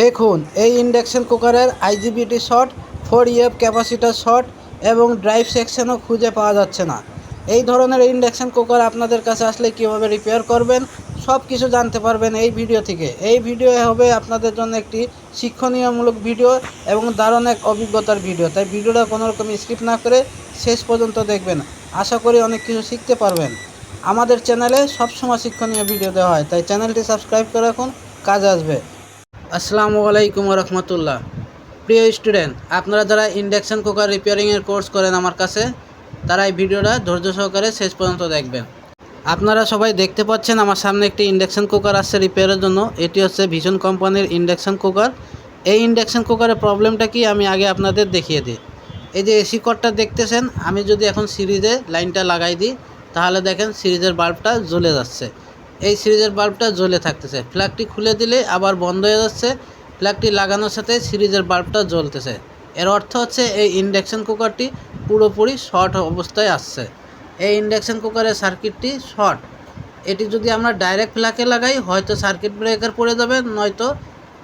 দেখুন, এই ইন্ডাকশন কুকারের IGBT short four EF capacitor short এবং ড্রাইভ সেকশনও খুঁজে পাওয়া যাচ্ছে না। এই ধরনের ইন্ডাকশন কুকার আপনাদের কাছে আসলে কীভাবে রিপেয়ার করবেন সব কিছু জানতে পারবেন এই ভিডিও থেকে। এই ভিডিও হবে আপনাদের জন্য একটি শিক্ষণীয়মূলক ভিডিও এবং দারুণ এক অভিজ্ঞতার ভিডিও। তাই ভিডিওটা কোনো রকম স্কিপ না করে শেষ পর্যন্ত দেখবেন। আশা করি অনেক কিছু শিখতে পারবেন। আমাদের চ্যানেলে সবসময় শিক্ষণীয় ভিডিও দেওয়া হয়, তাই চ্যানেলটি সাবস্ক্রাইব করে রাখুন, কাজে আসবে। আসসালামু আলাইকুম রহমতুল্লাহ প্রিয় স্টুডেন্ট, আপনারা যারা ইন্ডাকশন কুকার রিপেয়ারিংয়ের কোর্স করেন আমার কাছে, তারা এই ভিডিওটা ধৈর্য সহকারে শেষ পর্যন্ত দেখবেন। আপনারা সবাই দেখতে পাচ্ছেন আমার সামনে একটি ইন্ডাকশন কুকার আসছে রিপেয়ারের জন্য। এটি হচ্ছে ভীষণ কোম্পানির ইন্ডাকশন কুকার। এই ইন্ডাকশন কুকারের প্রবলেমটা কি আমি আগে আপনাদের দেখিয়ে দিই। এই যে এসি কটটা দেখতেছেন, আমি যদি এখন সিরিজে লাইনটা লাগাই দিই, তাহলে দেখেন সিরিজের বাল্বটা জ্বলে যাচ্ছে। এই সিরিজের বাল্বটা জ্বলে থাকতেছে। ফ্ল্যাগটি খুলে দিলে আবার বন্ধ হয়ে যাচ্ছে। ফ্ল্যাগটি লাগানোর সাথে সিরিজের বাল্বটা জ্বলতেছে। এর অর্থ হচ্ছে এই ইন্ডাকশন কুকারটি পুরোপুরি শর্ট অবস্থায় আসছে। এই ইন্ডাকশন কুকারের সার্কিটটি শর্ট। এটি যদি আমরা ডাইরেক্ট ফ্ল্যাকে লাগাই, হয়তো সার্কিট ব্রেকার পড়ে যাবে, নয়তো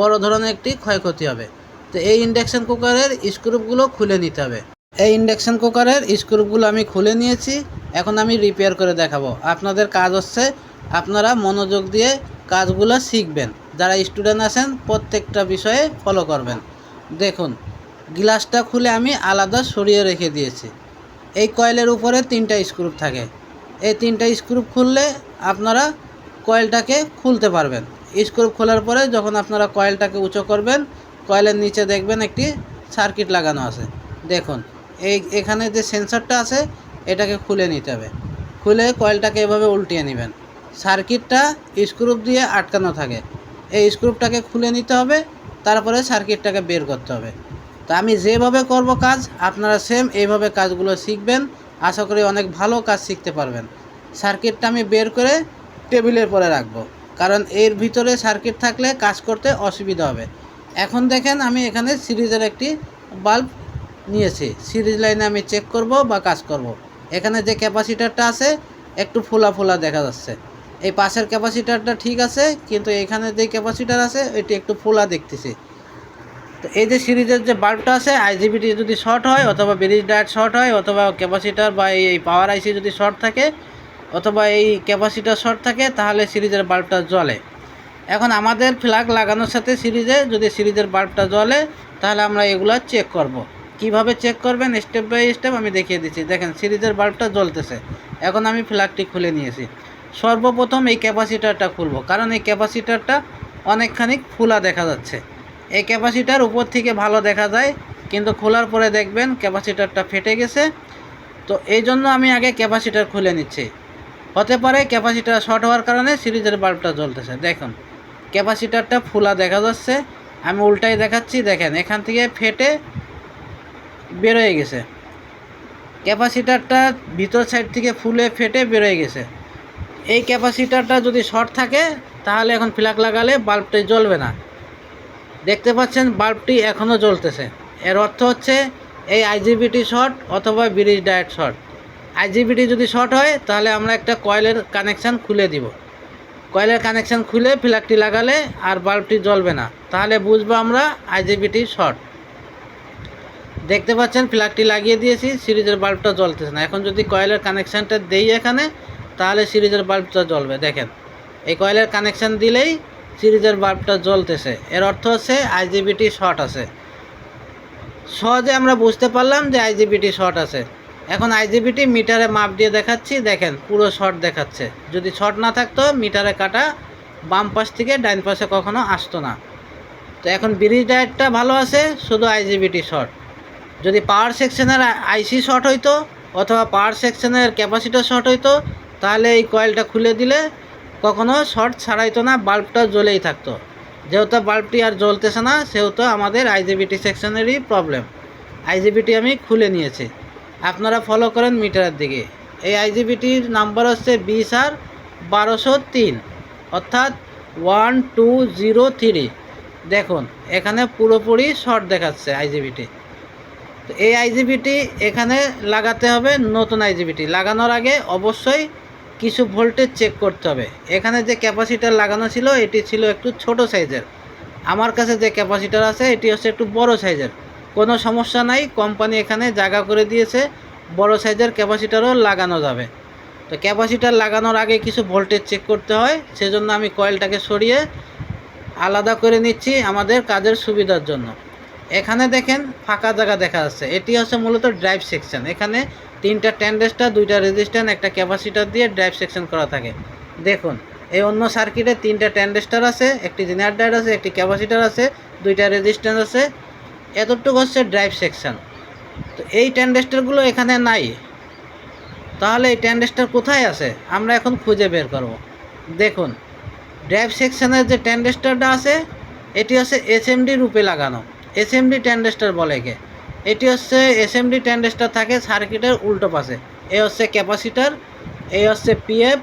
বড় ধরনের একটি ক্ষয়ক্ষতি হবে। তো এই ইন্ডাকশন কুকারের স্ক্রুপগুলো খুলে নিতে হবে। এই ইন্ডাকশন কুকারের স্ক্রুপগুলো আমি খুলে নিয়েছি। এখন আমি রিপেয়ার করে দেখাবো। আপনাদের কাজ হচ্ছে আপনারা মনোযোগ দিয়ে কাজগুলো শিখবেন। যারা স্টুডেন্ট আছেন, প্রত্যেকটা বিষয়ে ফলো করবেন। দেখুন গ্লাসটা খুলে আমি আলাদা সরিয়ে রেখে দিয়েছি। এই কয়েলের উপরে তিনটা স্ক্রুপ থাকে। এই তিনটা স্ক্রুপ খুললে আপনারা কয়েলটাকে খুলতে পারবেন। স্ক্রুপ খোলার পরে যখন আপনারা কয়েলটাকে উঁচু করবেন কয়েলের নিচে দেখবেন একটি সার্কিট লাগানো আছে। দেখুন, এই এখানে যে সেন্সরটা আছে, এটাকে খুলে নিতে হবে। খুলে কয়েলটাকে এভাবে উল্টিয়ে নেবেন। সার্কিটটা স্ক্রুপ দিয়ে আটকানো থাকে। এই স্ক্রুপটাকে খুলে নিতে হবে, তারপরে সার্কিটটাকে বের করতে হবে। তো আমি যেভাবে করব কাজ, আপনারা সেম এইভাবে কাজগুলো শিখবেন। আশা করি অনেক ভালো কাজ শিখতে পারবেন। সার্কিটটা আমি বের করে টেবিলের পরে রাখব, কারণ এর ভিতরে সার্কিট থাকলে কাজ করতে অসুবিধা হবে। এখন দেখেন আমি এখানে সিরিজের একটি বাল্ব নিয়েছি। সিরিজ লাইনে আমি চেক করব বা কাজ করব। এখানে যে ক্যাপাসিটারটা আছে, একটু ফোলা ফোলা দেখা যাচ্ছে। এই পাশের ক্যাপাসিটারটা ঠিক আছে, কিন্তু এখানে যে ক্যাপাসিটার আছে, এটি একটু ফোলা দেখতেছি। তো এই যে সিরিজের যে বাল্বটা আছে আইজিবিটি যদি শর্ট হয়, অথবা ব্রিজ ডায়েট শর্ট হয়, অথবা ক্যাপাসিটার বা এই পাওয়ার আইসি যদি শর্ট থাকে, অথবা এই ক্যাপাসিটার শর্ট থাকে, তাহলে সিরিজের বাল্বটা জ্বলে। এখন আমাদের ফ্ল্যাগ লাগানোর সাথে সিরিজে যদি সিরিজের বাল্বটা জ্বলে, তাহলে আমরা এগুলো চেক করব। কীভাবে চেক করবেন? স্টেপ বাই স্টেপ আমি দেখিয়ে দিচ্ছি। দেখেন, সিরিজের বাল্বটা জ্বলতেছে। এখন আমি ফ্ল্যাগটি খুলে নিয়েছি। সর্বপ্রথম এই ক্যাপাসিটারটা খুলব, কারণ এই ক্যাপাসিটারটা অনেকখানি খোলা দেখা যাচ্ছে। এই ক্যাপাসিটার উপর থেকে ভালো দেখা যায়, কিন্তু খোলার পরে দেখবেন ক্যাপাসিটারটা ফেটে গেছে। তো এই জন্য আমি আগে ক্যাপাসিটার খুলে নিচ্ছি। হতে পারে ক্যাপাসিটার শর্ট হওয়ার কারণে সিরিজের বাল্বটা জ্বলতেছে। দেখুন, ক্যাপাসিটারটা ফুলা দেখা যাচ্ছে। আমি উল্টাই দেখাচ্ছি, দেখেন, এখান থেকে ফেটে বেরোয় গেছে। ক্যাপাসিটারটা ভিতর সাইড থেকে ফুলে ফেটে বেরোয় গেছে। এই ক্যাপাসিটারটা যদি শর্ট থাকে, তাহলে এখন ফ্ল্যাগ লাগালে বাল্বটি জ্বলবে না। দেখতে পাচ্ছেন বাল্বটি এখনও জ্বলতেছে। এর অর্থ হচ্ছে এই আইজিবিটি শর্ট অথবা ব্রিজ ডায়েট শর্ট। আইজিবিটি যদি শর্ট হয়, তাহলে আমরা একটা কয়েলের কানেকশান খুলে দিব। কয়েলের কানেকশান খুলে ফ্ল্যাগটি লাগালে আর বাল্বটি জ্বলবে না। তাহলে বুঝব আমরা আইজিবিটি শর্ট। দেখতে পাচ্ছেন ফ্ল্যাগটি লাগিয়ে দিয়েছি, সিরিজের বাল্বটা জ্বলতেছে না। এখন যদি কয়েলের কানেকশানটা দেই এখানে তাহলে সিরিজের বাল্বটা জ্বলবে, দেখেন। এই কয়েলের কানেকশান দিলেই সিরিজের বাল্বটা জ্বলতেছে। এর অর্থ হচ্ছে আইজিবিটি শর্ট আছে। সহজে আমরা বুঝতে পারলাম যে আইজিবিটি শর্ট আছে। এখন আইজিবিটি মিটারে মাপ দিয়ে দেখাচ্ছি, দেখেন, পুরো শর্ট দেখাচ্ছে। যদি শর্ট না থাকতো, মিটারে কাটা বাম পাশ থেকে ডাইন পাশে কখনো আসতো না। তো এখন ব্রিজ ডায়েটটা ভালো আছে, শুধু আইজিবিটি শর্ট যদি পাওয়ার সেকশনের আইসি শর্ট হইতো, অথবা পাওয়ার সেকশনের ক্যাপাসিটার শর্ট হইতো তাহলে এই কয়েলটা খুলে দিলে কখনো শর্ট ছাড়াইতো না বাল্বটা জ্বলেই থাকতো। যেহেতু বাল্বটি আর জ্বলতেছে না, সেহেতু আমাদের আইজিবিটি সেকশনেরই প্রবলেম। আইজিবিটি আমি খুলে নিয়েছি। আপনারা ফলো করেন মিটারের দিকে। এই আইজিবিটির নাম্বার হচ্ছে বিশ আর বারোশো তিন, অর্থাৎ ওয়ান টু জিরো থ্রি। দেখুন, এখানে পুরোপুরি শর্ট দেখাচ্ছে আইজিবিটি তো এই আইজিবিটি এখানে লাগাতে হবে নতুন আইজিবিটি লাগানোর আগে অবশ্যই কিছু ভোল্টেজ চেক করতে হবে। এখানে যে ক্যাপাসিটার লাগানো ছিল, এটি ছিল একটু ছোট সাইজের আমার কাছে যে ক্যাপাসিটার আছে, এটি হচ্ছে একটু বড় সাইজের কোনো সমস্যা নাই কোম্পানি এখানে জায়গা করে দিয়েছে, বড় সাইজের ক্যাপাসিটারও লাগানো যাবে। তো ক্যাপাসিটার লাগানোর আগে কিছু ভোল্টেজ চেক করতে হয়, সেজন্য আমি কয়েলটাকে সরিয়ে আলাদা করে নিচ্ছি আমাদের কাজের সুবিধার জন্য। এখানে দেখেন ফাঁকা জায়গা দেখা যাচ্ছে। এটি হচ্ছে মূলত ড্রাইভ সেকশন এখানে তিনটা ট্যান্ডেস্টার দুইটা রেজিস্ট্যান্ট একটা ক্যাপাসিটার দিয়ে ড্রাইভ সেকশন করা থাকে। দেখুন, এই অন্য সার্কিটে তিনটা ট্যান্ডেস্টার আছে, একটি জেনারেটার আছে, একটি ক্যাপাসিটার আছে, দুইটা রেজিস্ট্যান্স আছে। এতটুকু হচ্ছে ড্রাইভ সেকশন তো এই ট্যান্ডেস্টারগুলো এখানে নাই। তাহলে এই ট্যান্ডেস্টার কোথায় আছে? আমরা এখন খুঁজে বের করব। দেখুন ড্রাইভ সেকশনের যে ট্যান্ডেস্টারটা আছে, এটি হচ্ছে এসএমডি রূপে লাগানো। এস এম এসএমডি ট্যান্ডেস্টার বলে একে। এটি হচ্ছে এসএমডি ট্যান্ডেস্টার থাকে সার্কিটের উল্টো পাশে। এ হচ্ছে ক্যাপাসিটার এই হচ্ছে পিএফ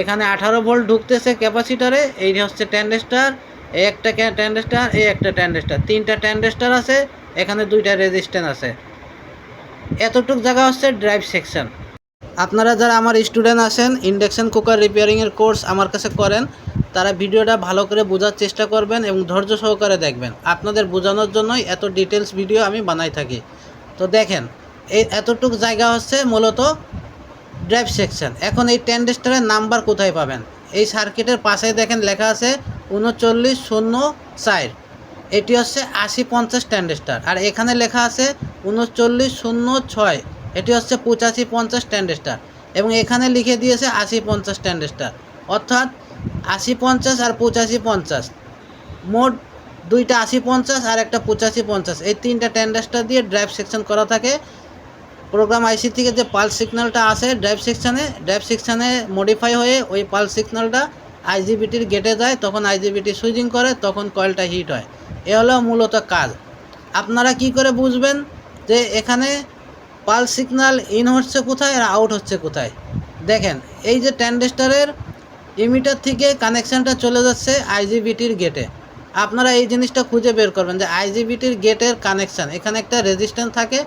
এখানে আঠারো ভোল্ট ঢুকতেছে ক্যাপাসিটারে এই হচ্ছে ট্যান্ডেস্টার এই একটা ট্যান্ডেস্টার এই একটা ট্যান্ডেস্টার তিনটা ট্যান্ডেস্টার আছে, এখানে দুইটা রেজিস্ট্যান্স আছে। এতটুক জায়গা হচ্ছে ড্রাইভ সেকশন আপনারা যারা আমার স্টুডেন্ট আছেন ইন্ডাকশন কুকার রিপেয়ারিংয়ের কোর্স আমার কাছে করেন, তারা ভিডিওটা ভালো করে বোঝার চেষ্টা করবেন এবং ধৈর্য সহকারে দেখবেন। আপনাদের বোঝানোর জন্যই এত ডিটেলস ভিডিও আমি বানাই থাকি। তো দেখেন এই এতটুক জায়গা হচ্ছে মূলত ড্রাইভ সেকশন এখন এই ট্যান্ডেস্টারের নাম্বার কোথায় পাবেন? এই সার্কিটের পাশে দেখেন লেখা আছে উনচল্লিশ শূন্য চার। এটি হচ্ছে আশি পঞ্চাশ ট্যান্ডেস্টার আর এখানে লেখা আছে উনচল্লিশ শূন্য ছয়। এটি হচ্ছে পঁচাশি পঞ্চাশ ট্যান্ডেস্টার এবং এখানে লিখে দিয়েছে আশি পঞ্চাশ ট্যান্ডেস্টার অর্থাৎ আশি পঞ্চাশ আর পঁচাশি পঞ্চাশ। মোট দুইটা আশি পঞ্চাশ আর একটা পঁচাশি পঞ্চাশ। এই তিনটা ট্যান্ডেস্টার দিয়ে ড্রাইভ সেকশন করা থাকে। প্রোগ্রাম আইসি থেকে যে পালস সিগন্যালটা আসে ড্রাইভ সেকশানে ড্রাইভ সেকশানে মডিফাই হয়ে ওই পালস সিগন্যালটা আইজিবিটির গেটে যায়, তখন আইজিবিটি সুইচিং করে, তখন কয়েলটা হিট হয়। এ হলো মূলত কাজ। আপনারা কি করে বুঝবেন যে এখানে পালস সিগন্যাল ইন হচ্ছে কোথায় আর আউট হচ্ছে কোথায়? দেখেন, এই যে ট্যান্ডেস্টারের ইমিটার থেকে কানেকশানটা চলে যাচ্ছে আইজিবিটির গেটে আপনারা এই জিনিসটা খুঁজে বের করবেন যে আইজিবিটির গেটের কানেকশান এখানে একটা রেজিস্ট্যান্স থাকে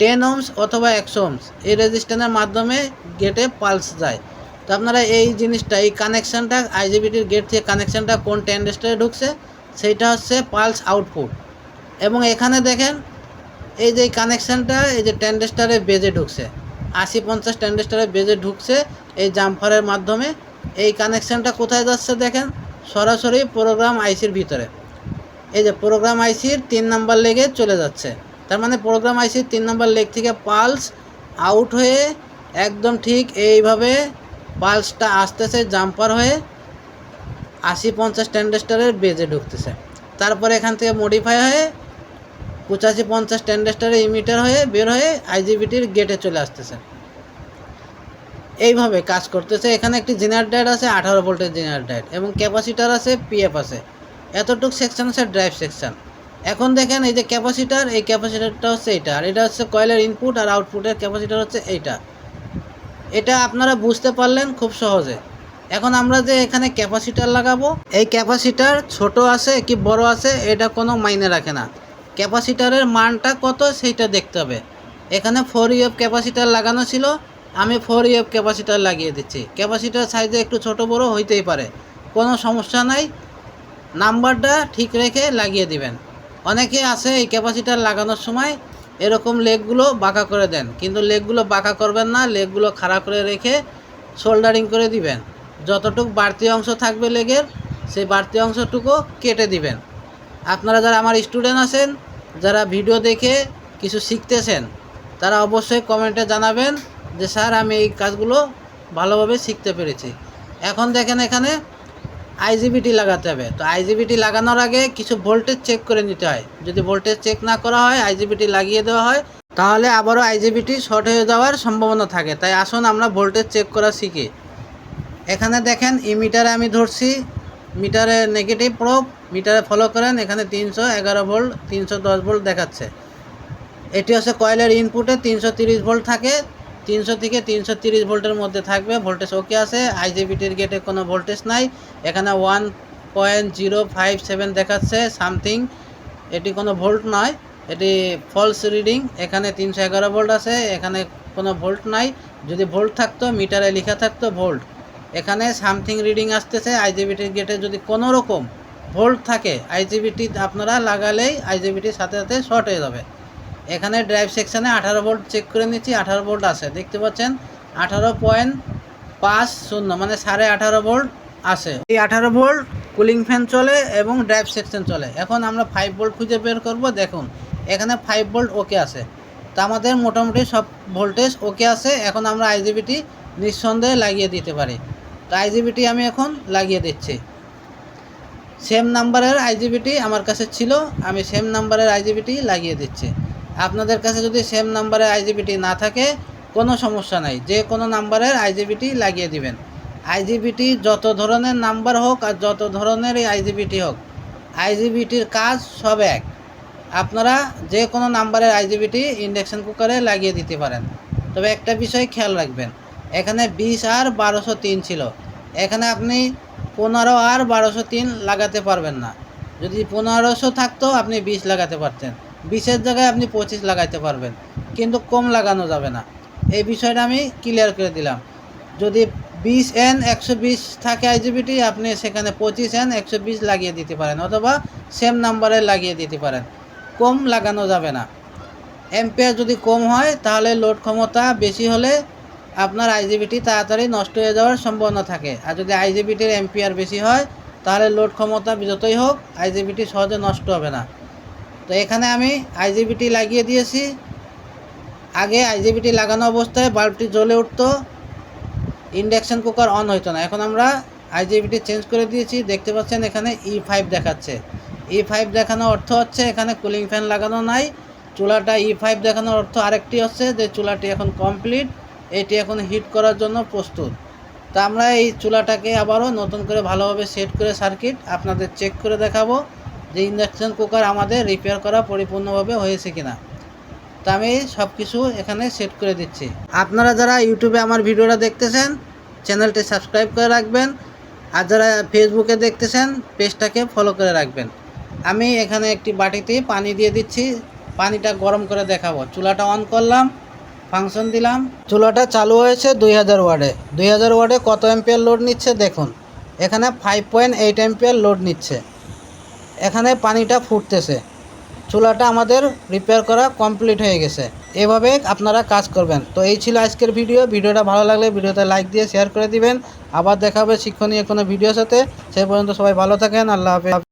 টেন ওমস অথবা একশো ওমস এই রেজিস্ট্যান্সের মাধ্যমে গেটে পালস যায়। তো আপনারা এই জিনিসটা, এই কানেকশানটা আইজিবিটির গেট থেকে কানেকশানটা কোন ট্যান্ডেস্টারে ঢুকছে, সেইটা হচ্ছে পালস আউটপুট এবং এখানে দেখেন এই যে কানেকশানটা এই যে ট্যান্ডেস্টারে বেজে ঢুকছে। আশি পঞ্চাশ ট্যান্ডেস্টারে বেজে ঢুকছে এই জাম্পারের মাধ্যমে। এই কানেকশানটা কোথায় যাচ্ছে দেখেন? সরাসরি প্রোগ্রাম আইসির ভিতরে। এই যে প্রোগ্রাম আইসির তিন নাম্বার লেগে চলে যাচ্ছে। তার মানে প্রোগ্রাম আইসির তিন নাম্বার লেগ থেকে পালস আউট হয়ে একদম ঠিক এইভাবে পালসটা আসতেছে জাম্পার হয়ে আশি পঞ্চাশ ট্যান্ডেস্টারের বেজে ঢুকতেছে। তারপরে এখান থেকে মডিফাই হয়ে পঁচাশি পঞ্চাশ ট্যান্ডেস্টারে ইমিটার হয়ে বের হয়ে আইজিবিটির গেটে চলে আসতেছে। এইভাবে কাজ করতেছে। এখানে একটি জেনারেটার আছে, আঠারো ভোল্টের জেনারেটার এবং ক্যাপাসিটার আছে পিএফ আছে। এতটুক সেকশন আছে ড্রাইভ সেকশন এখন দেখেন এই যে ক্যাপাসিটার, এই ক্যাপাসিটারটা হচ্ছে এইটা। আর এটা হচ্ছে কয়েলের ইনপুট আর আউটপুটের ক্যাপাসিটার হচ্ছে এইটা। এটা আপনারা বুঝতে পারলেন খুব সহজে। এখন আমরা যে এখানে ক্যাপাসিটার লাগাবো, এই ক্যাপাসিটার ছোট আছে কি বড় আছে, এটা কোনো মাইনে রাখে না। ক্যাপাসিটারের মানটা কত সেইটা দেখতে হবে। এখানে ফোর ইএফ ক্যাপাসিটার লাগানো ছিল, আমি ফোর ইএফ ক্যাপাসিটার লাগিয়ে দিচ্ছি। ক্যাপাসিটার সাইজে একটু ছোট বড় হইতেই পারে, কোনো সমস্যা নাই। নাম্বারটা ঠিক রেখে লাগিয়ে দিবেন। অনেকে আছে এই ক্যাপাসিটার লাগানোর সময় এরকম লেগগুলো বাঁকা করে দেন, কিন্তু লেগগুলো বাঁকা করবেন না, লেগগুলো খাড়া করে রেখে সোল্ডারিং করে দিবেন। যতটুক বাড়তি অংশ থাকবে লেগের, সেই বাড়তি অংশটুকু কেটে দিবেন। আপনারা যারা আমার স্টুডেন্ট আছেন যারা ভিডিও দেখে কিছু শিখতেছেন, তারা অবশ্যই কমেন্টে জানাবেন যে, স্যার, আমি এই কাজগুলো ভালোভাবে শিখতে পেরেছি। এখন দেখেন এখানে আইজিবিটি লাগাতে হবে। তো আইজিবিটি লাগানোর আগে কিছু ভোল্টেজ চেক করে নিতে হয়। যদি ভোল্টেজ চেক না করা হয় আইজিবিটি লাগিয়ে দেওয়া হয়, তাহলে আবারও আইজিবিটি শর্ট হয়ে যাওয়ার সম্ভাবনা থাকে। তাই আসুন আমরা ভোল্টেজ চেক করা শিখি। এখানে দেখেন, এই মিটারে আমি ধরছি। মিটারে নেগেটিভ প্রোব মিটারে ফলো করেন, এখানে তিনশো এগারো ভোল্ট, তিনশো দশ ভোল্ট দেখাচ্ছে। এটি হচ্ছে কয়েলের ইনপুটে তিনশো তিরিশ ভোল্ট থাকে, তিনশো থেকে তিনশো তিরিশ ভোল্টের মধ্যে থাকবে, ভোল্টেজ ওকে আছে আইজিবিটির গেটে কোনো ভোল্টেজ নাই, এখানে one point zero five seven দেখাচ্ছে সামথিং এটি কোনো ভোল্ট নয়, এটি ফলস রিডিং এখানে তিনশো এগারো ভোল্ট আছে, এখানে কোনো ভোল্ট নাই, যদি ভোল্ট থাকতো, মিটারে লেখা থাকতো ভোল্ট। এখানে সামথিং রিডিং আসতেছে আইজিবিটির গেটে যদি কোনো রকম ভোল্ট থাকে আইজিবিটি আপনারা লাগালেই আইজিবিটির সাথে সাথে শর্ট হয়ে যাবে। এখানে ড্রাইভ সেকশানে আঠারো ভোল্ট চেক করে নিচ্ছি, আঠারো ভোল্ট আছে। দেখতে পাচ্ছেন, আঠারো পয়েন্ট পাঁচ শূন্য মানে সাড়ে আঠারো ভোল্ট আছে। এই আঠারো ভোল্ট কুলিং ফ্যান চলে এবং ড্রাইভ সেকশন চলে। এখন আমরা ফাইভ ভোল্ট খুঁজে বের করব, দেখুন, এখানে ফাইভ ভোল্ট ওকে আছে। তা আমাদের মোটামুটি সব ভোল্টেজ ওকে আছে, এখন আমরা আইজিবিটি নিঃসন্দেহে লাগিয়ে দিতে পারি। তো আইজিবিটি আমি এখন লাগিয়ে দিচ্ছি। সেম নাম্বারের আইজিবিটি আমার কাছে ছিল, আমি সেম নাম্বারের আইজিবিটি লাগিয়ে দিচ্ছি। আপনাদের কাছে যদি সেম নাম্বারের আইজিবিটি না থাকে, কোনো সমস্যা নাই। যে কোনো নাম্বারের আইজিবিটি লাগিয়ে দিবেন। আইজিবিটি যত ধরনের নাম্বার হোক আর যত ধরনের আইজিবিটি হোক আইজিবিটির কাজ সব এক। আপনারা যে কোনো নাম্বারের আইজিবিটি ইন্ডাকশন কুকারে লাগিয়ে দিতে পারেন। তবে একটা বিষয় খেয়াল রাখবেন, এখানে বিশ আর বারোশো তিন ছিল। এখানে আপনি পনেরো আর বারোশো তিন লাগাতে পারবেন না। যদি পনেরোশো থাকতো, আপনি বিশ লাগাতে পারতেন। বিশের জায়গায় আপনি পঁচিশ লাগাইতে পারবেন। কিন্তু কম লাগানো যাবে না। এই বিষয়টা আমি ক্লিয়ার করে দিলাম। যদি বিশ এন একশো বিশ থাকে আইজিবিটি আপনি সেখানে পঁচিশ এন একশো বিশ লাগিয়ে দিতে পারেন, অথবা সেম নাম্বারে লাগিয়ে দিতে পারেন। কম লাগানো যাবে না। এম্পিয়ার যদি কম হয়, তাহলে লোড ক্ষমতা বেশি হলে আপনার আইজিবিটি তাড়াতাড়ি নষ্ট হয়ে যাওয়ার সম্ভাবনা থাকে। আর যদি আইজিবিটির এমপিআর বেশি হয়, তাহলে লোড ক্ষমতা যতই হোক আইজিবিটি সহজে নষ্ট হবে না। তো এখানে আমি আইজিবিটি লাগিয়ে দিয়েছি। আগে আইজিবিটি লাগানো অবস্থায় বাল্বটি জ্বলে উঠতো। ইন্ডাকশান কুকার অন হইতো না। এখন আমরা আইজিবিটি চেঞ্জ করে দিয়েছি। দেখতে পাচ্ছেন এখানে ই ফাইভ দেখাচ্ছে। ই ফাইভ দেখানো অর্থ হচ্ছে এখানে কুলিং ফ্যান লাগানো নাই। চুলাটা ই ফাইভ দেখানোর অর্থ আরেকটি হচ্ছে যে চুলাটি এখন কমপ্লিট এটি এখন হিট করার জন্য প্রস্তুত। তা আমরা এই চুলাটাকে আবারও নতুন করে ভালোভাবে সেট করে সার্কিট আপনাদের চেক করে দেখাবো যে ইন্ডাকশান কুকার আমাদের রিপেয়ার করা পরিপূর্ণভাবে হয়েছে কিনা। তা আমি সব কিছু এখানে সেট করে দিচ্ছি। আপনারা যারা ইউটিউবে আমার ভিডিওটা দেখতেছেন, চ্যানেলটি সাবস্ক্রাইব করে রাখবেন আর যারা ফেসবুকে দেখতেছেন, পেজটাকে ফলো করে রাখবেন। আমি এখানে একটি বাটিতে পানি দিয়ে দিচ্ছি। পানিটা গরম করে দেখাবো। চুলাটা অন করলাম। ফাংশন দিলাম। চুলাটা চালু হয়েছে দুই হাজার ওয়ার্ডে। দুই হাজার ওয়ার্ডে কত অ্যাম্পিয়ার লোড নিচ্ছে দেখুন। এখানে five point eight ampere load নিচ্ছে। এখানে পানিটা ফুটতেছে। চুলাটা আমাদের রিপেয়ার করা কমপ্লিট হয়ে গেছে। এভাবে আপনারা কাজ করবেন। তো এই ছিল আজকের ভিডিও ভিডিওটা ভালো লাগলে ভিডিওতে লাইক দিয়ে শেয়ার করে দিবেন। আবার দেখা হবে শিক্ষণীয় কোনো ভিডিওর সাথে। সেই পর্যন্ত সবাই ভালো থাকেন। আল্লাহ হাফেজ।